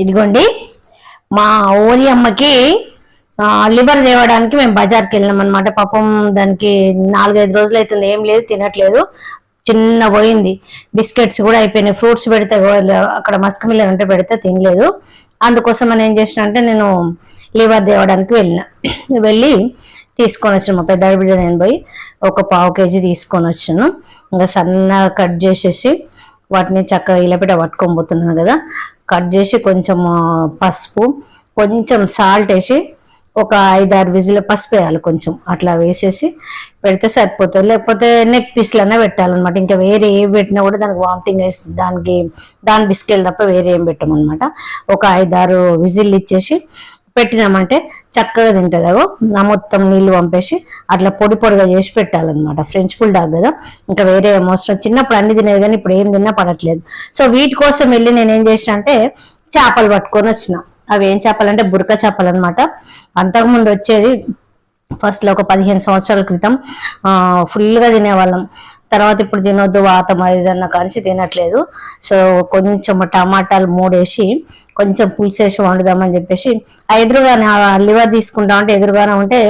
ఇదిగోండి మా ఓరి అమ్మకి లివర్ తేవడానికి మేము బజార్కి వెళ్ళినాం అనమాట పాపం దానికి నాలుగైదు రోజులు అవుతుంది ఏం లేదు తినట్లేదు. చిన్న పోయింది. బిస్కెట్స్ కూడా అయిపోయినాయి ఫ్రూట్స్ పెడితే అక్కడ మస్క్ మిల్లర్ ఉంటే పెడితే తినలేదు. అందుకోసం అని ఏం చేసిన అంటే నేను లివర్ తేవడానికి వెళ్ళిన. వెళ్ళి తీసుకొని వచ్చాను మా పెద్ద బిడ్డ నేను పోయి ఒక పావు కేజీ తీసుకొని వచ్చాను. ఇంకా సన్నగా కట్ చేసేసి వాటిని చక్కగా ఇలపిట పట్టుకొని పోతున్నాను కదా. కట్ చేసి కొంచెం పసుపు కొంచెం సాల్ట్ వేసి ఒక ఐదారు విజిల్ పసుపు వేయాలి కొంచెం. అట్లా వేసేసి పెడితే సరిపోతుంది. లేకపోతే నెక్ పీస్లన్నా పెట్టాలన్నమాట. ఇంకా వేరే ఏం పెట్టినా కూడా దానికి వామిటింగ్ వేస్తుంది. దానికి దాని బిస్కెల్ తప్ప వేరే ఏం పెట్టమన్నమాట. ఒక ఐదారు విజిల్ ఇచ్చేసి పెట్టినామంటే చక్కగా తింటుంది. అగో నా మొత్తం నీళ్ళు పంపేసి అట్లా పొడి పొడిగా చేసి పెట్టాలన్నమాట. ఫ్రెంచ్ ఫుల్ డాగ్ కదా. ఇంకా వేరే ఏం చిన్నప్పుడు అన్ని తినేది కానీ ఇప్పుడు ఏం తిన్నా పడట్లేదు. సో వీటి కోసం వెళ్ళి నేను ఏం చేసిన అంటే చేపలు పట్టుకొని వచ్చిన. అవి ఏం చేపలు అంటే బురక చేపలు అనమాట అంతకుముందు వచ్చేది ఫస్ట్లో ఒక పదిహేను సంవత్సరాల క్రితం ఫుల్గా గా తినేవాళ్ళం. తర్వాత ఇప్పుడు తినొద్దు వాతం అది ఇదన్న కాంచి తినట్లేదు. సో కొంచెం టమాటాలు మూడేసి కొంచెం పులిసేసి వండుదామని చెప్పేసి ఆ ఎదురుగానే లివర్ తీసుకుంటా అంటే ఎదురుగానే ఉంటే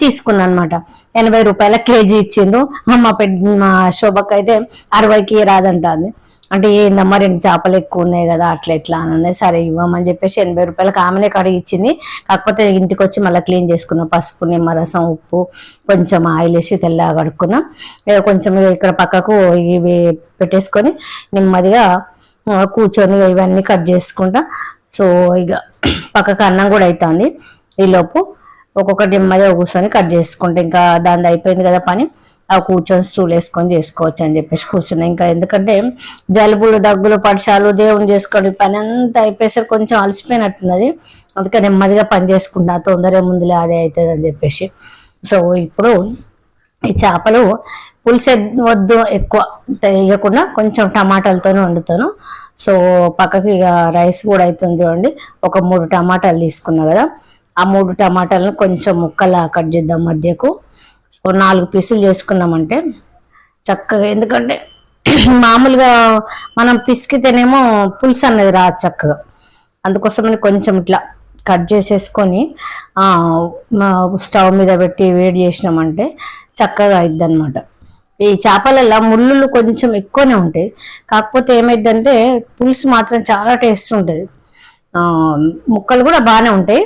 తీసుకున్నాను అనమాట ఎనభై రూపాయల కేజీ ఇచ్చిండు మా పెద్ద మా శోభకి అయితే అరవైకి రాదంటుంది. అంటే ఏందమ్మా రెండు చేపలు ఎక్కువ ఉన్నాయి కదా అట్లా ఎట్లా అని అన్నది. సరే ఇవ్వమని చెప్పేసి ఎనభై రూపాయలకు ఆమెనే కడిగి ఇచ్చింది. కాకపోతే ఇంటికి వచ్చి మళ్ళీ క్లీన్ చేసుకున్నాం. పసుపు నిమ్మరసం ఉప్పు కొంచెం ఆయిల్ వేసి తెల్లగా కడుక్కున్నాం. ఇక కొంచెం ఇక్కడ పక్కకు ఇవి పెట్టేసుకొని నెమ్మదిగా కూర్చొని ఇవన్నీ కట్ చేసుకుంటా. సో ఇక పక్కకు అన్నం కూడా అవుతుంది ఈలోపు ఒక్కొక్కటి నెమ్మదిగా కూర్చొని కట్ చేసుకుంటా. ఇంకా దాని అయిపోయింది కదా పని. కూర్చొని స్టూల్ వేసుకొని చేసుకోవచ్చు అని చెప్పేసి కూర్చున్నా. ఇంకా ఎందుకంటే జలుబులు దగ్గులు పడిశాలు దేవుని చేసుకోవడం పని అంతా అయిపోయేసరి కొంచెం అలసిపోయినట్టున్నది. అందుకే నెమ్మదిగా పని చేసుకుంటా తొందరగా ముందులే అదే అవుతుంది అని చెప్పేసి. సో ఇప్పుడు ఈ చేపలు పులుసు వద్దు ఎక్కువ వేయకుండా కొంచెం టమాటాలతోనే వండుతాను. సో పక్కకి ఇక రైస్ కూడా అవుతుంది చూడండి. ఒక మూడు టమాటాలు తీసుకున్నా కదా ఆ మూడు టమాటాలను కొంచెం ముక్కలా కట్ చేద్దాం మధ్యకు. ఓ నాలుగు పీసులు చేసుకున్నామంటే చక్కగా ఎందుకంటే మామూలుగా మనం పిసికితేనేమో పులుసు అన్నది రాదు చక్కగా. అందుకోసమని కొంచెం ఇట్లా కట్ చేసేసుకొని స్టవ్ మీద పెట్టి వేడి చేసినామంటే చక్కగా అయిద్ది అనమాట ఈ చేపలలో ముళ్ళు కొంచెం ఎక్కువనే ఉంటాయి. కాకపోతే ఏమైందంటే పులుసు మాత్రం చాలా టేస్ట్ ఉంటుంది. ముక్కలు కూడా బాగానే ఉంటాయి.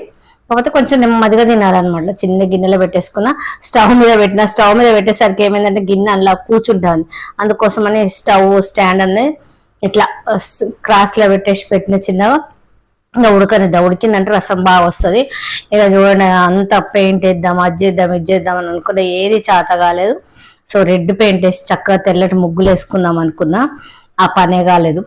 కాకపోతే కొంచెం నెమ్మదిగా తినాలన్నమాట. చిన్న గిన్నెలో పెట్టేసుకున్న స్టవ్ మీద పెట్టిన స్టవ్ మీద పెట్టేసరికి ఏమైందంటే గిన్నె అలా కూర్చుంటుంది. అందుకోసమని స్టవ్ స్టాండ్ అనేది ఇట్లా క్రాస్లో పెట్టేసి పెట్టిన చిన్నగా ఇంకా ఉడకనిద్దాం ఉడికిందంటే రసం బాగా వస్తుంది. ఇక చూడండి అంత పెయింట్ వేద్దాం అది చేద్దాం ఇది చేద్దాం అని అనుకున్నా ఏది చేత కాలేదు. సో రెడ్ పెయింట్ వేసి చక్కగా తెల్లటి ముగ్గులు వేసుకుందాం అనుకున్నా ఆ పనే కాలేదు.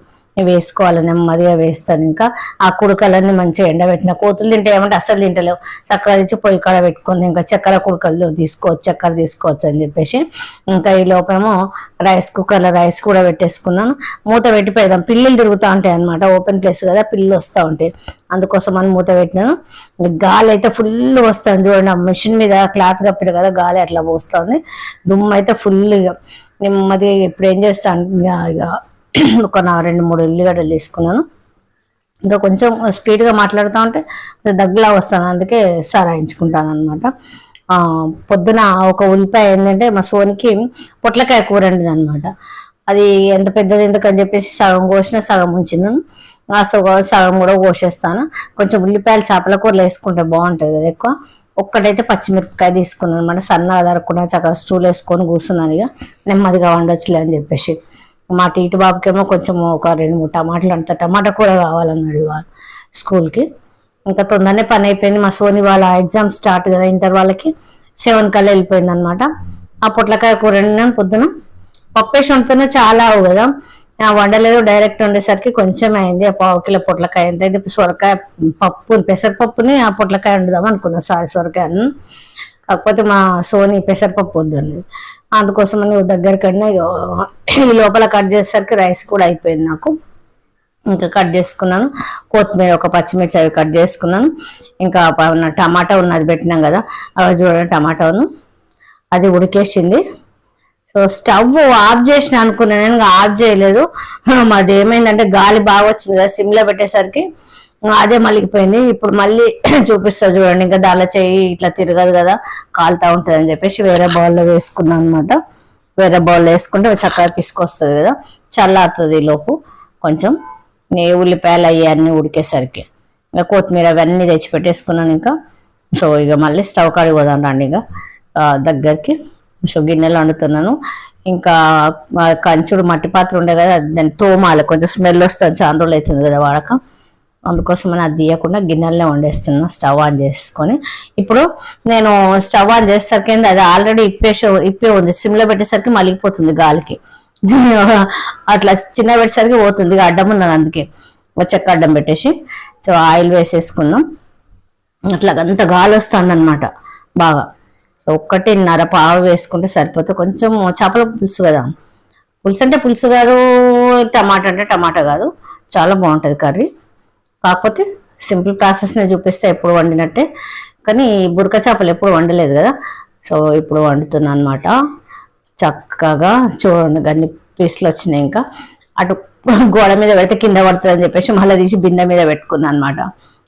వేసుకోవాలి నెమ్మదిగా వేస్తాను. ఇంకా ఆ కుడకలన్నీ మంచిగా ఎండబెట్టిన కోతులు తింటే ఏమంటే అసలు తింటలేవు. చక్కగా తెచ్చి పొయ్యి కాడ పెట్టుకుని ఇంకా చక్కెర కుడకలు తీసుకోవచ్చు చక్కెర తీసుకోవచ్చు అని చెప్పేసి ఇంకా ఈ లోపేమో రైస్ కుక్కర్లో రైస్ కూడా పెట్టేసుకున్నాను. మూత పెట్టి పెడదాం. పిల్లులు తిరుగుతూ ఉంటాయి అనమాట ఓపెన్ ప్లేస్ కదా పిల్లులు వస్తూ ఉంటాయి. అందుకోసం అని మూత పెట్టినాను. గాలి అయితే ఫుల్ వస్తుంది చూడండి. ఆ మిషన్ మీద క్లాత్ కప్పిడు కదా గాలి అట్లా పోస్తుంది. దుమ్ము అయితే ఫుల్ ఇక నెమ్మదిగా ఇప్పుడు ఏం చేస్తాను? ఇక ఒక నా రెండు మూడు ఉల్లిగడ్డలు తీసుకున్నాను. ఇంకా కొంచెం స్పీడ్గా మాట్లాడుతూ ఉంటే దగ్గులా వస్తాను. అందుకే సరాయించుకుంటాను అనమాట పొద్దున ఒక ఉల్లిపాయ ఏంటంటే మా సోనికి పొట్లకాయ కూర అనమాట అది ఎంత పెద్దది ఎందుకని చెప్పేసి సగం కోసిన సగం ఉంచినాను ఆ సగం సగం కూడా కోసేస్తాను. కొంచెం ఉల్లిపాయలు చేపల కూరలు వేసుకుంటే బాగుంటుంది కదా ఎక్కువ. ఒక్కటైతే పచ్చిమిరపకాయ తీసుకున్నాను అనమాట సన్నగా దొరకకుండా చక్కగా స్టూల్ వేసుకొని కూర్చున్నాను ఇక. నెమ్మదిగా వండొచ్చులే అని చెప్పేసి. మా టీటు బాబుకేమో కొంచెం ఒక రెండు మూడు టమాటాలు అంత టమాటా కూర కావాలన్నాడు వాళ్ళు స్కూల్కి. ఇంకా తొందరనే పని అయిపోయింది. మా సోని వాళ్ళ ఎగ్జామ్ స్టార్ట్ కదా ఇంటర్ వాళ్ళకి సెవెన్ కల్లా వెళ్ళిపోయింది అనమాట ఆ పొట్లకాయ కూర వండినాను పొద్దున. పప్పేసి వండుతున్నా చాలా అవు కదా. ఆ వండలేదు డైరెక్ట్ వండేసరికి కొంచెం అయింది. ఆ పావు కిలో పొట్లకాయ ఎంత అయితే సొరకాయ పప్పు పెసరపప్పుని ఆ పొట్లకాయ వండుదాం అనుకున్నా. సారీ సొరకాయను. కాకపోతే మా సోని పెసరపప్పు అందుకోసమని అందుకోసమని దగ్గరకన్నా ఈ లోపల కట్ చేసేసరికి రైస్ కూడా అయిపోయింది నాకు. ఇంకా కట్ చేసుకున్నాను. కొత్తిమీర ఒక పచ్చిమిర్చి అవి కట్ చేసుకున్నాను. ఇంకా టమాటా ఉన్నది పెట్టినాం కదా అవి చూడండి టమాటాను. అది ఉడికేసింది. సో స్టవ్ ఆఫ్ చేసిన అనుకున్నాను నేను ఆఫ్ చేయలేదు. మాది ఏమైందంటే గాలి బాగా వచ్చింది కదా సిమ్లో పెట్టేసరికి. అదే మలిగిపోయింది ఇప్పుడు మళ్ళీ చూపిస్తా చూడండి. ఇంకా దానిలో చెయ్యి ఇట్లా తిరగదు కదా కాలుతా ఉంటుంది అని చెప్పేసి వేరే బౌల్లో వేసుకున్నాను అనమాట వేరే బౌల్లో వేసుకుంటే చక్కగా పిసుకొస్తుంది కదా చల్లారుతుంది ఈ లోపు. కొంచెం నే ఉల్లిపాయలు అయ్యి అన్నీ ఉడికేసరికి. ఇంకా కొత్తిమీర అవన్నీ తెచ్చి పెట్టేసుకున్నాను ఇంకా. సో ఇక మళ్ళీ స్టవ్ కాడికి పోదాం రండి ఇక. దగ్గరికి. సో గిన్నెలు వండుతున్నాను. ఇంకా కంచుడు మట్టి పాత్ర ఉండే కదా దాన్ని తోమాలి. కొంచెం స్మెల్ వస్తుంది చాలా రోజులు అవుతుంది కదా వాడక. అందుకోసం అని అది తీయకుండా గిన్నెలనే వండేస్తున్నాను స్టవ్ ఆన్ చేసుకొని. ఇప్పుడు నేను స్టవ్ ఆన్ చేసేసరికి అది ఆల్రెడీ ఇప్పేసే ఇప్పే ఉంది. సిమ్లో పెట్టేసరికి మలిగిపోతుంది గాలికి. అట్లా చిన్న పెట్టేసరికి పోతుంది ఇక అడ్డం ఉన్నది అందుకే. ఒక చెక్క అడ్డం పెట్టేసి సో ఆయిల్ వేసేసుకున్నాం. అట్లా అంత గాలి వస్తుంది అనమాట బాగా. సో ఒక్కటిన్నర పావు వేసుకుంటే సరిపోతే కొంచెం చేపల పులుసు కదా. పులుసు అంటే పులుసు కాదు టమాటా అంటే టమాటా కాదు. చాలా బాగుంటుంది కర్రీ. కాకపోతే సింపుల్ ప్రాసెస్ని చూపిస్తే ఎప్పుడు వండినట్టే. కానీ బురక చేపలు ఎప్పుడు వండలేదు కదా. సో ఇప్పుడు వండుతున్నాను అనమాట చక్కగా చూడండి గన్ని పీసులు వచ్చినాయి ఇంకా. అటు గోడ మీద పెడితే కింద పడుతుంది అని చెప్పేసి మళ్ళీ తీసి బిందె మీద పెట్టుకున్నాను అనమాట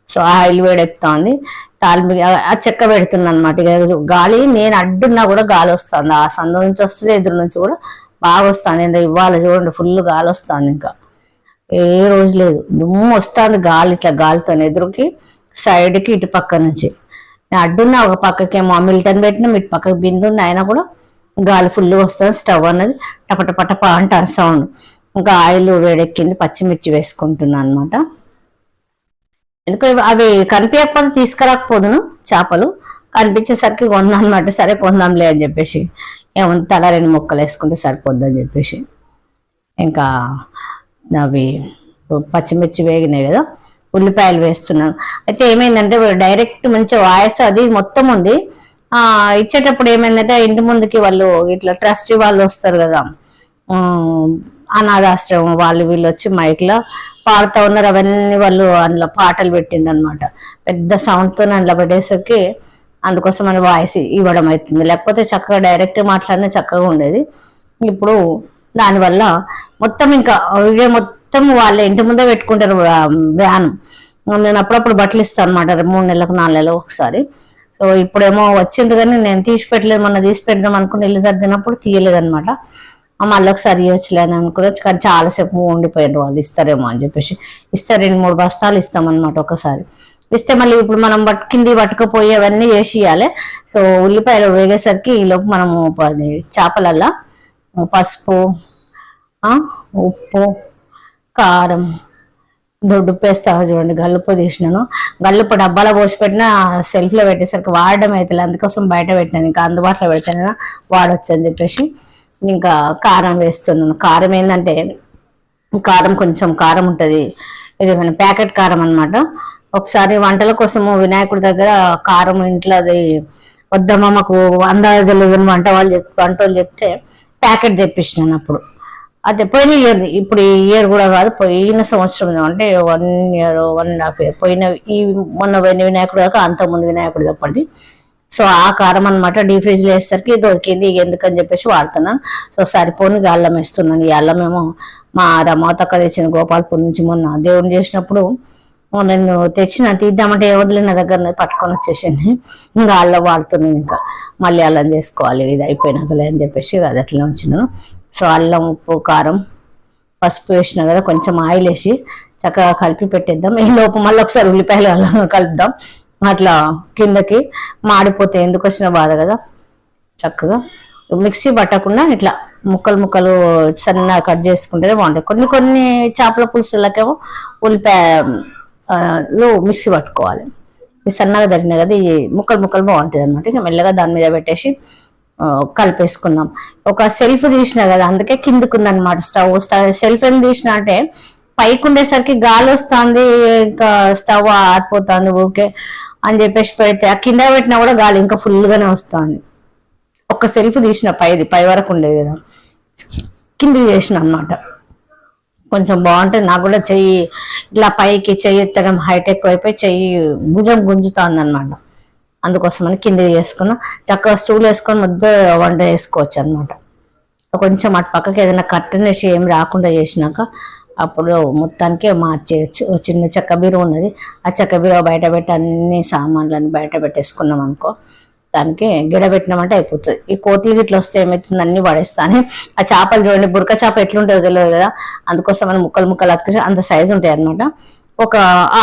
సో ఆయిల్ వేడెక్కుతోంది. తాల్మి ఆ చెక్క పెడుతున్నా అనమాట గాలి నేను అడ్డున్నా కూడా గాలి వస్తుంది. ఆ సందు నుంచి వస్తుంది ఎదురు నుంచి కూడా బాగా వస్తుంది. ఇవాళ చూడండి ఫుల్ గాలి వస్తుంది ఇంకా. ఏ రోజు లేదు. దుమ్ము వస్తుంది గాలి ఇట్లా గాలితో ఎదురుకి సైడ్కి ఇటు పక్క నుంచి. అడ్డున్న అడ్డున్నా ఒక పక్కకేమో మిల్టన్ పెట్టిన ఇటు పక్కకి బిందు ఉంది అయినా కూడా గాలి ఫుల్ వస్తుంది స్టవ్ అన్నది టపటపటప అంటారు సౌండ్. ఇంకా ఆయిల్ వేడెక్కింది పచ్చిమిర్చి వేసుకుంటున్నాను అనమాట ఎందుకు అవి కనిపించకపోతే తీసుకురాకపోదును చేపలు. కనిపించేసరికి కొందాం అనమాట సరే కొందాంలే అని చెప్పేసి. ఏముంది తల రెండు ముక్కలు వేసుకుంటే సరిపోద్దని చెప్పేసి. ఇంకా అవి పచ్చిమిర్చి వేగినాయి కదా ఉల్లిపాయలు వేస్తున్నాను. అయితే ఏమైందంటే డైరెక్ట్ మంచి వాయిస్ అది మొత్తం ఉంది. ఆ ఇచ్చేటప్పుడు ఏమైందంటే ఇంటి ముందుకి వాళ్ళు ఇట్లా ట్రస్టీ వాళ్ళు వస్తారు కదా. అనాథాశ్రమం వాళ్ళు వీళ్ళు వచ్చి మైక్లో పాడుతూ ఉన్నారు. అవన్నీ వాళ్ళు అందులో పాటలు పెట్టింది అనమాట పెద్ద సౌండ్తో అందులో పెట్టేసరికి అందుకోసం అని వాయిస్ ఇవ్వడం అవుతుంది లేకపోతే చక్కగా డైరెక్ట్ మాట్లాడినా చక్కగా ఉండేది. ఇప్పుడు దానివల్ల మొత్తం ఇంకా ఇవే మొత్తం వాళ్ళ ఇంటి ముందే పెట్టుకుంటారు వ్యాన్. నేను అప్పుడప్పుడు బట్టలు ఇస్తాను అనమాట మూడు నెలలకు నాలుగు నెలలకు ఒకసారి. సో ఇప్పుడేమో వచ్చింది కానీ నేను తీసి పెట్టలేదు మొన్న తీసి పెడదాం అనుకుని ఇల్లు సర్దినప్పుడు తీయలేదు అనమాట మళ్ళీ ఒకసారి ఇవ్వచ్చులే అని అనుకుని కానీ చాలాసేపు ఉండిపోయారు వాళ్ళు ఇస్తారేమో అని చెప్పేసి. ఇస్తారు రెండు మూడు బస్తాలు ఇస్తామన్నమాట ఒకసారి. ఇస్తే మళ్ళీ ఇప్పుడు మనం పట్టుకింది కింది పట్టుకుపోయి అవన్నీ చేసి ఇవ్వాలి సో ఉల్లిపాయలు వేగేసరికి ఈలోపు మనము చేపలల్లా పసుపు ఉప్పు కారం దొడ్డు పేస్తా చూడండి గల్లుపు తీసినాను. గల్లుపు డబ్బాలో పోసి పెట్టిన సెల్ఫ్లో పెట్టేసరికి వాడడం అవుతుంది అందుకోసం బయట పెట్టినాను ఇంకా అందుబాటులో పెడితేనే వాడొచ్చు అని చెప్పేసి ఇంకా కారం వేస్తున్నాను. కారం ఏంటంటే కారం కొంచెం కారం ఉంటుంది. ఇది మన ప్యాకెట్ కారం అనమాట ఒకసారి వంటల కోసము వినాయకుడి దగ్గర కారం ఇంట్లో అది వద్దమ్మ మాకు అందాజ తెలియని వంట వాళ్ళు చెప్ వంట వాళ్ళు చెప్తే ప్యాకెట్ తెప్పించినాను అప్పుడు. అది పోయిన ఇయర్ ఇప్పుడు ఈ ఇయర్ కూడా కాదు పోయిన సంవత్సరం అంటే one year one and half year. పోయిన ఈ మొన్న పోయిన వినాయకుడు కాక అంత ముందు వినాయకుడు తప్పటి సో ఆ కారం అనమాట డీ ఫ్రిడ్జ్ వేసేసరికి దొరికింది ఇక ఎందుకని చెప్పేసి వాడుతున్నాను. సో సరిపోని అల్లం వేస్తున్నాను. ఈ అల్లం ఏమో మా రమాతక్క తెచ్చిన గోపాల్పూర్ నుంచి మొన్న దేవుని చేసినప్పుడు నేను తెచ్చిన తీద్దామంటే ఏ వదిలే నా దగ్గర పట్టుకొని వచ్చేసింది. ఇంకా అల్లం వాడుతున్నాను ఇంకా మళ్ళీ అల్లం చేసుకోవాలి ఇది అయిపోయినాకలే అని చెప్పేసి అది అట్లా ఉంచినాను. సో అల్లం ఉప్పు కారం పసుపు వేసిన కదా కొంచెం ఆయిల్ వేసి చక్కగా కలిపి పెట్టేద్దాం. ఈ లోపు మళ్ళీ ఒకసారి ఉల్లిపాయలు అల్లం కలుపుదాం. అట్లా కిందకి మాడిపోతే ఎందుకు వచ్చిన బాధ కదా. చక్కగా మిక్సీ పట్టకుండా ఇట్లా ముక్కలు ముక్కలు సన్నగా కట్ చేసుకుంటేనే బాగుంటాయి. కొన్ని కొన్ని చేపల పులుసులకేమో ఉల్లిపాయ లో మిక్సీ పట్టుకోవాలి. సన్నగా తరిగినాయి కదా ఈ ముక్కలు ముక్కలు బాగుంటుంది అనమాట ఇక మెల్లగా దాని మీద పెట్టేసి కలిపేసుకున్నాం కలిపేసుకుందాం. ఒక సెల్ఫ్ తీసిన కదా అందుకే కిందకుంది అనమాట స్టవ్ సెల్ఫ్ ఏం తీసిన అంటే పైకి ఉండేసరికి గాలి వస్తుంది ఇంకా స్టవ్ ఆరిపోతుంది ఊరికే అని చెప్పేసి పెడితే ఆ కింద పెట్టినా కూడా గాలి ఇంకా ఫుల్గానే వస్తుంది. ఒక సెల్ఫ్ తీసిన పైది పై వరకు ఉండేది కదా. కింద చేసిన అనమాట కొంచెం బాగుంటుంది నాకు కూడా చెయ్యి ఇట్లా పైకి చెయ్యి ఎత్తడం హైటెక్ అయిపోయి చెయ్యి భుజం గుంజుతుంది అనమాట అందుకోసమని కింద చేసుకున్నా. చక్కగా స్టూల్ వేసుకొని ముద్ద వంట వేసుకోవచ్చు అనమాట కొంచెం అటు పక్కకి ఏదైనా కట్టెన్ వేసి ఏం రాకుండా చేసినాక అప్పుడు మొత్తానికి మార్చేయచ్చు. చిన్న చెక్క బీర ఉన్నది. ఆ చెక్క బీరువా బయట పెట్టి అన్ని సామాన్లను బయట పెట్టేసుకున్నాం అనుకో దానికి గిడబెట్టినామంటే అయిపోతుంది. ఈ కోతులు గిట్ల వస్తే ఏమవుతుంది అన్ని పడేస్తాను. ఆ చేపలు చూడండి బురక చేప ఎట్లుంటుందో తెలియదు కదా. అందుకోసం మనం ముక్కలు ముక్కలు అతికి అంత సైజు ఉంటాయి అనమాట ఒక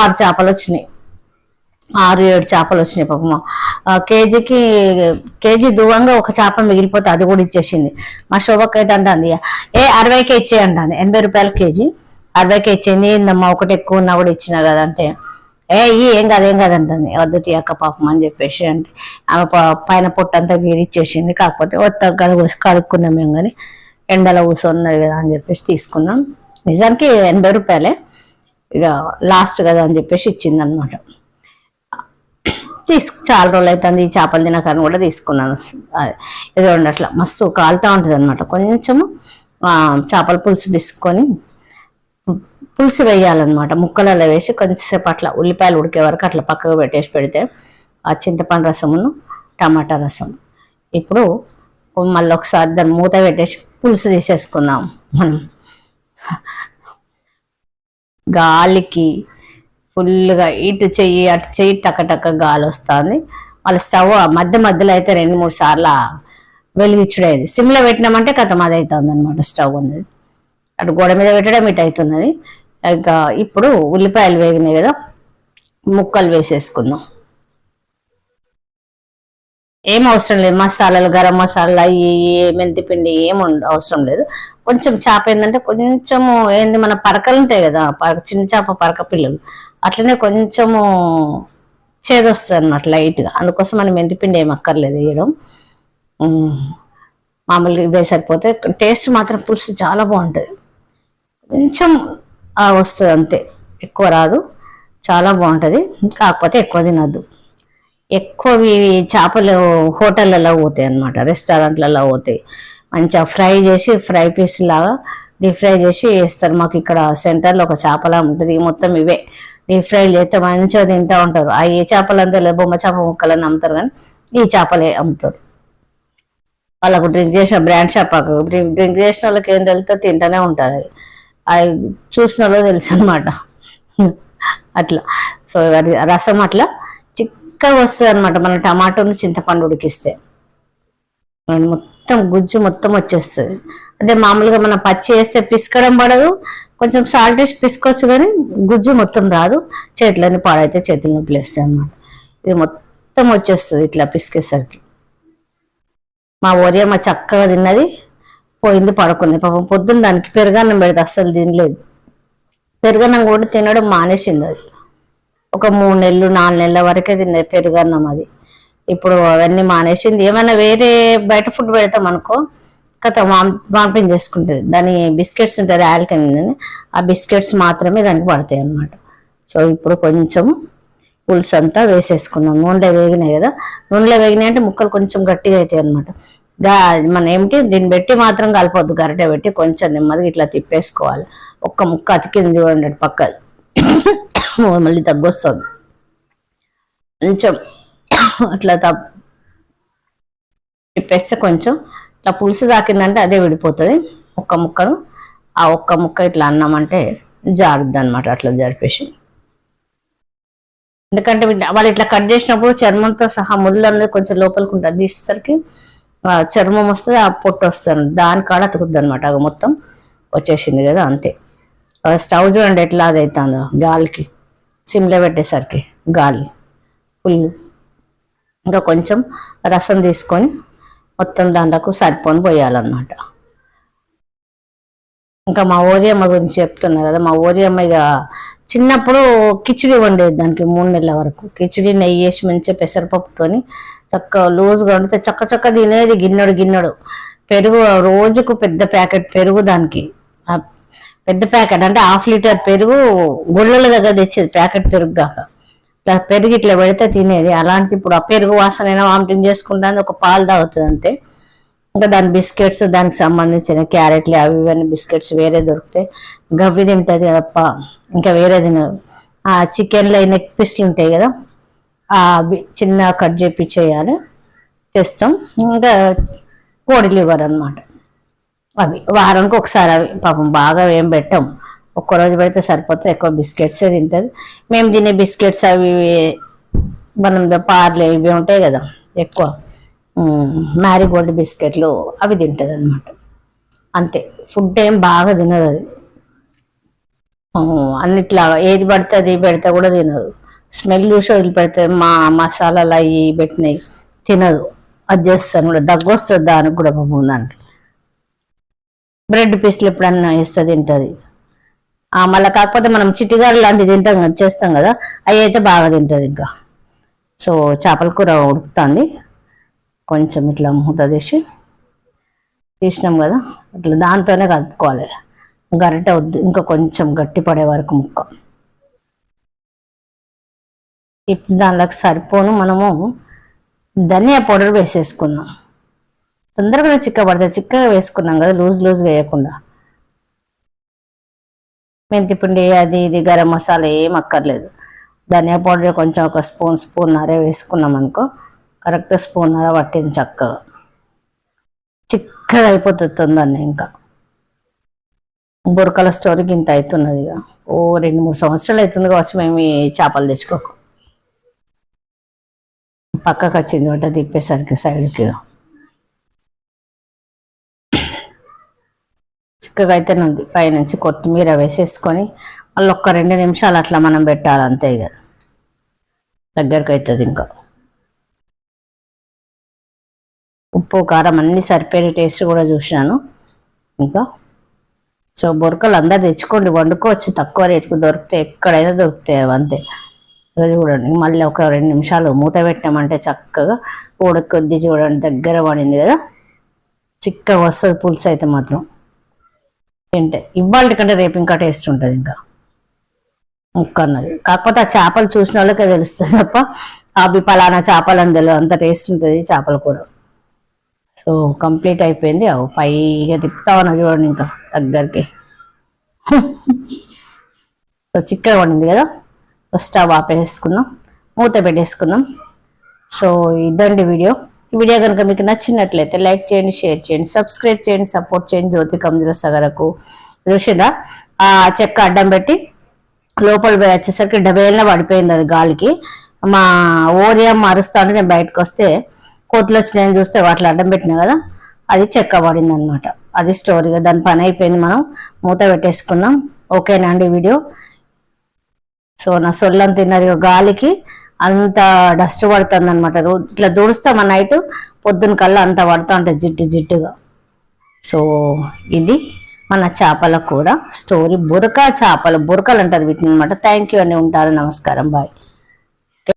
ఆరు చేపలు వచ్చినాయి. ఆరు ఏడు చేపలు వచ్చినాయి పాపం. ఆ, కేజీకి కేజీ దూరంగా ఒక చేప మిగిలిపోతే అది కూడా ఇచ్చేసింది. మా శోభక్క అయితే అంటుంది ఏ అరవైకే ఇచ్చేయండి అంటుంది. ఎనభై రూపాయల కేజీ. అరవైకే ఇచ్చింది ఏందమ్మా ఒకటి ఎక్కువ ఉన్నా కూడా ఇచ్చినా కదా అంటే. ఏ ఏం కాదు ఏం కాదంటుంది వద్దు అక్క పాపం అని చెప్పేసి అంటే ఆమె పైన పొట్టంతా గీరిచ్చేసింది. కాకపోతే వత్త కడుగు కడుక్కున్నాం మేము కానీ ఎండలో కూర్చున్నది కదా అని చెప్పేసి తీసుకున్నాం. నిజానికి ఎనభై రూపాయలే. ఇక లాస్ట్ కదా అని చెప్పేసి ఇచ్చింది అనమాట తీసుకు చాలా రోజులు అవుతుంది ఈ చేపలు తినకని కూడా తీసుకున్నాను. ఏదో అట్లా. మస్తు కాలుతూ ఉంటుంది అనమాట కొంచెము చేపల పులుసు తీసుకొని పులుసు వేయాలన్నమాట. ముక్కలలో వేసి కొంచెంసేపు అట్లా ఉల్లిపాయలు ఉడికే వరకు అట్లా పక్కకు పెట్టేసి పెడితే ఆ చింతపండు రసమును టమాటా రసం ఇప్పుడు మళ్ళీ ఒకసారి దాన్ని మూత పెట్టేసి పులుసు తీసేసుకుందాం మనం. గాలికి ఫుల్గా ఇటు చెయ్యి అటు చెయ్యి టక గాలి వస్తుంది. మళ్ళీ స్టవ్ మధ్య మధ్యలో అయితే రెండు మూడు సార్లు వెలిగించుడేది. సిమ్లో పెట్టినామంటే కథం అది అవుతుంది అనమాట స్టవ్ అనేది. అటు గోడ మీద పెట్టడం ఇటు అవుతున్నది. ఇంకా ఇప్పుడు ఉల్లిపాయలు వేగినాయి కదా ముక్కలు వేసేసుకుందాం. ఏం అవసరం లేదు మసాలాలు గరం మసాలా ఈ మెంతి పిండి ఏం అవసరం లేదు. కొంచెం చేప ఏంటంటే కొంచెము ఏంది మన పరకలు ఉంటాయి కదా పరక చిన్న చేప పరక పిల్లలు అట్లనే కొంచెము చేదొస్తుంది అన్నమాట లైట్గా. అందుకోసం మనం మెంతిపిండి ఏం అక్కర్లేదు వేయడం. మామూలుగా ఇవే సరిపోతే టేస్ట్ మాత్రం పులుసు చాలా బాగుంటుంది. కొంచెం వస్తుంది అంతే. ఎక్కువ రాదు. చాలా బాగుంటుంది. కాకపోతే ఎక్కువ తినద్దు. ఎక్కువ ఇవి చేపలు హోటళ్ళలో పోతాయి అనమాట రెస్టారెంట్లలో పోతాయి. మంచిగా ఫ్రై చేసి ఫ్రై పీస్ లాగా డీప్ ఫ్రై చేసి వేస్తారు. మాకు ఇక్కడ సెంటర్లో ఒక చేపలా ఉంటుంది. మొత్తం ఇవే. డీప్ ఫ్రై చేస్తే మంచిగా తింటూ ఉంటారు. ఆ ఏ చేపలు అంతా లేదు బొమ్మ చేప ముక్కలని అమ్ముతారు కానీ ఈ చేపలే అమ్ముతారు. వాళ్ళకు డ్రింక్ చేసిన బ్రాండ్ షాప్ డ్రింక్ డ్రింక్ చేసిన వాళ్ళకి ఏం తెలుస్తుందో తింటూనే ఉంటారు. అది చూసినలో తెలుసు అనమాట అట్లా. సో అది రసం అట్లా చిక్కగా వస్తుంది అనమాట మన టమాటోలు చింతపండు ఉడికిస్తే. మొత్తం గుజ్జు మొత్తం వచ్చేస్తుంది. అదే మామూలుగా మనం పచ్చి వేస్తే పిసకడం పడదు కొంచెం సాల్ట్ వేసి పిసుకోవచ్చు కానీ గుజ్జు మొత్తం రాదు. చేతులన్నీ పాడైతే చేతులు నొప్పులు వేస్తాయి అనమాట ఇది మొత్తం వచ్చేస్తుంది ఇట్లా పిసికేసరికి. మా ఓరియమ్మ చక్కగా తిన్నది. పోయింది పడుకుంది. పాపం పొద్దున్న దానికి పెరుగన్నం పెడితే అస్సలు తినలేదు. పెరుగన్నం కూడా తినడం మానేసింది అది. ఒక మూడు నెలలు నాలుగు నెలల వరకే తిన్నది పెరుగన్నం అది. ఇప్పుడు అవన్నీ మానేసింది. ఏమైనా వేరే బయట ఫుడ్ పెడతాం అనుకో కథ వాంపింగ్ చేసుకుంటుంది. దాని బిస్కెట్స్ ఉంటుంది ఆల్కన్ ఆ బిస్కెట్స్ మాత్రమే దానికి పడతాయి అన్నమాట. సో ఇప్పుడు కొంచెం పులుసు అంతా వేసేసుకున్నాం. నూనెలో వేగినాయి కదా. నూనెలో వేగినాయి అంటే ముక్కలు కొంచెం గట్టిగా అవుతాయి అనమాట గా మనం ఏమిటి దీన్ని పెట్టి మాత్రం కలపొద్దు. గరిటె పెట్టి కొంచెం నెమ్మదిగా ఇట్లా తిప్పేసుకోవాలి. ఒక్క ముక్క అతికింది చూడండి పక్క. మళ్ళీ తగ్గొస్తుంది. కొంచెం అట్లా తప్ప తిప్పేస్తే కొంచెం ఇట్లా పులుసు తాకిందంటే అదే విడిపోతుంది. ఒక్క ముక్కను ఆ ఒక్క ముక్క ఇట్లా అన్నామంటే జారుద్ది అనమాట అట్లా జరిపేసి. ఎందుకంటే వాళ్ళు ఇట్లా కట్ చేసినప్పుడు చర్మంతో సహా ముళ్ళు అనేది కొంచెం లోపలికి ఉంటుంది తీసేసరికి చర్మం వస్తుంది ఆ పొట్టు వస్తుంది. దాని కాడ అతుకుద్ది అనమాట మొత్తం వచ్చేసింది కదా అంతే. స్టవ్ చూడండి ఎట్లా అది అవుతుందో గాలికి సిమ్లో పెట్టేసరికి గాలి ఫుల్. ఇంకా కొంచెం రసం తీసుకొని మొత్తం దాంట్లోకి సరిపోని పోయాలన్నమాట. ఇంకా మా ఓరియమ్మ గురించి చెప్తున్నా కదా మా ఓరియమ్మ ఇక చిన్నప్పుడు కిచిడి వండేది దానికి మూడు నెలల వరకు. కిచిడి నెయ్యి వేసి మంచిగా పెసరపప్పుతోని చక్కగా లూజ్గా వండితే చక్క చక్క తినేది గిన్నెడు గిన్నెడు. పెరుగు రోజుకు పెద్ద ప్యాకెట్ పెరుగు దానికి. పెద్ద ప్యాకెట్ అంటే హాఫ్ లీటర్ పెరుగు గుళ్ళల దగ్గర తెచ్చేది ప్యాకెట్ పెరుగు కాక ఇట్లా పెరుగు ఇట్లా పెడితే తినేది. అలాంటి ఇప్పుడు ఆ పెరుగు వాసన అయినా వామిటింగ్ చేసుకుంటాను ఒక పాలు తాగుతుంది అంతే. ఇంకా దాని బిస్కెట్స్ దానికి సంబంధించిన క్యారెట్లు అవి ఇవన్నీ బిస్కెట్స్ వేరే దొరుకుతాయి. గవ్వి తింటుంది కదప్ప ఇంకా వేరే తినదు ఆ చికెన్లో నెక్ పీస్లు ఉంటాయి కదా చిన్న కట్ చేయాలి తెస్తాం. ఇంకా కోడి లివర్ అవి వారానికి ఒకసారి అవి పాపం బాగా ఏం పెట్టాం. ఒక్కరోజు పెడితే సరిపోతుంది. ఎక్కువ బిస్కెట్సే తింటుంది. మేము తినే బిస్కెట్స్ అవి మనం పార్లే ఇవి ఉంటాయి కదా ఎక్కువ. మ్యారీగోల్డ్ బిస్కెట్లు అవి తింటుంది అనమాట అంతే. ఫుడ్ ఏం బాగా తినదు అది. అన్నిట్లా ఏది పడితే అది పెడితే కూడా తినదు. స్మెల్ చూసి వదిలిపెడితే మా మసాలాలు అవి పెట్టినాయి తినదు అది చేస్తాను కూడా. దగ్గు వస్తుంది దానికి కూడా పాపం దానికి బ్రెడ్ పీస్లు ఎప్పుడన్నా వేస్తే తింటుంది. మళ్ళీ కాకపోతే మనం చిట్టిగారు లాంటివి తింటాం కదా చేస్తాం కదా అవి అయితే బాగా తింటుంది ఇంకా. సో చేపల కూర ఉడుకుతుంది. కొంచెం ఇట్లా మూత తీసి తీసినాం కదా ఇట్లా దాంతోనే కలుపుకోవాలి. గరిట వద్దు ఇంకా కొంచెం గట్టి పడే వరకు ముక్క. ఇప్పుడు దానిలోకి సరిపోను. మనము ధనియా పౌడర్ వేసేసుకున్నాం తొందరగా చిక్క చిక్కగా వేసుకున్నాం కదా లూజ్ లూజ్గా వేయకుండా. మెంతిపిండి అది ఇది గరం మసాలా ఏం అక్కర్లేదు. ధనియా పౌడర్ కొంచెం ఒక స్పూన్ స్పూన్ నరే వేసుకున్నాం అనుకో కరెక్ట్ స్పూన్ నర పట్టింది చక్కగా. చిక్కగా అయిపోతుంది తొందరనే ఇంకా. బురకల స్టోరీకి ఇంత అవుతున్నది ఇక ఓ రెండు మూడు సంవత్సరాలు అవుతుంది కావచ్చు మేము ఈ చేపలు తెచ్చుకోకు. పక్కకు వచ్చింది వంట తిప్పేసరికి సైడ్కి. చిక్కగా అయితేనే ఉంది పైనుంచి కొత్తిమీర వేసేసుకొని మళ్ళీ ఒక్క రెండు నిమిషాలు అట్లా మనం పెట్టాలి అంతే ఇక దగ్గరకు అవుతుంది ఇంకా. ఉప్పు కారం అన్నీ సరిపోయే టేస్ట్ కూడా చూసినాను. ఇంకా సో బొరకలు అందరు తెచ్చుకోండి. వండుకోవచ్చు. తక్కువ రేటుకు దొరికితే ఎక్కడైనా దొరుకుతాయి అవి అంతే అది చూడండి. మళ్ళీ ఒక రెండు నిమిషాలు మూత పెట్టామంటే చక్కగా ఉడకొద్ది చూడండి. దగ్గర పడింది కదా. చిక్కగా వస్తుంది పులుసు అయితే మాత్రం. తింటే ఇవాళ కంటే రేపు ఇంకా టేస్ట్ ఉంటుంది ఇంకా. ముక్కన్నది కాకపోతే ఆ చేపలు చూసిన వాళ్ళకే తెలుస్తుంది తప్ప అవి పలానా చేపలు అని తెలియదు అంత టేస్ట్ ఉంటుంది చేపల కూర సో కంప్లీట్ అయిపోయింది. అవు పైగా తిప్పుతా ఉన్నా చూడండి ఇంకా దగ్గరికి. సో చిక్కగా పడింది కదా. స్టవ్ ఆపేసుకున్నాం మూత పెట్టేసుకున్నాం. సో ఇదండి వీడియో. ఈ వీడియో కనుక మీకు నచ్చినట్లయితే లైక్ చేయండి షేర్ చేయండి సబ్స్క్రైబ్ చేయండి సపోర్ట్ చేయండి జ్యోతి కమ్జల సగరకు. చూసిందా ఆ చెక్క అడ్డం పెట్టి లోపల పోయి వచ్చేసరికి డబేళ్ళ పడిపోయింది అది గాలికి. మా ఓరియం మారుస్తా ఉంటే నేను బయటకు వస్తే కోతులు వచ్చినాయని చూస్తే వాటిలో అడ్డం పెట్టినా కదా అది చెక్క పడింది అనమాట అది స్టోరీగా దాని పని అయిపోయింది మనం. మూత పెట్టేసుకున్నాం. ఓకేనా అండి వీడియో? సో నా సొల్లం తిన్నది గాలికి అంత డస్ట్ పడుతుంది అనమాట ఇట్లా దూడుస్తాం ఆ నైట్ పొద్దున కల్లా అంత పడుతూ ఉంటుంది జిడ్డు జిట్టుగా సో ఇది మన చేపల కూర స్టోరీ బురక చేపలు బురకలు అంటారు వీటిని అనమాట థ్యాంక్ యూ అని ఉంటారు నమస్కారం బాయ్.